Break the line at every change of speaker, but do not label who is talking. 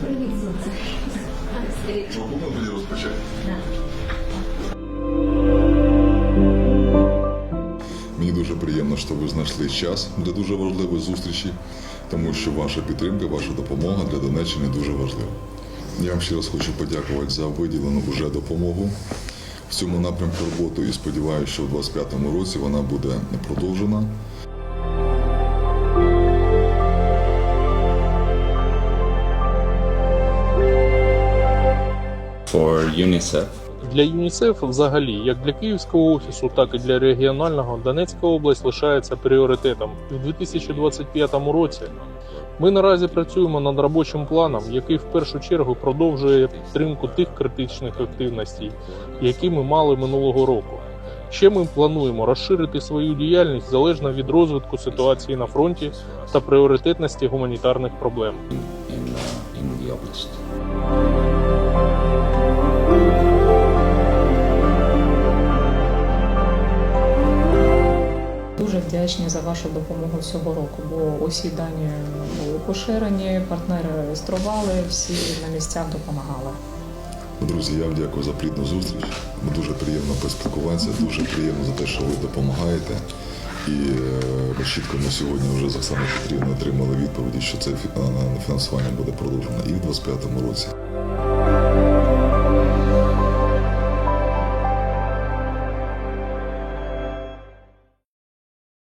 Привіт, сонце.
Тоді розпочати. Мені дуже приємно, що ви знайшли час для дуже важливої зустрічі, тому що ваша підтримка, ваша допомога для Донеччини дуже важлива. Я вам ще раз хочу подякувати за виділену вже допомогу в цьому напрямку роботи і сподіваюся, що в 2025 році вона буде продовжена.
For UNICEF.
Для ЮНІСЕФ взагалі, як для Київського офісу, так і для регіонального, Донецька область лишається пріоритетом у 2025 році. Ми наразі працюємо над робочим планом, який в першу чергу продовжує підтримку тих критичних активностей, які ми мали минулого року. Ще ми плануємо розширити свою діяльність залежно від розвитку ситуації на фронті та пріоритетності гуманітарних проблем.
Дуже вдячні за вашу допомогу цього року, бо усі дані були поширені, партнери реєстрували, всі на місцях допомагали.
Друзі, я вам дякую за плідну зустріч. Дуже приємно поспілкуватися, дуже приємно за те, що ви допомагаєте. І е, ми чітко ми сьогодні вже з Оксаною Петрівною отримали відповіді, що це фі- на- на фінансування буде продовжено і в 2025 році.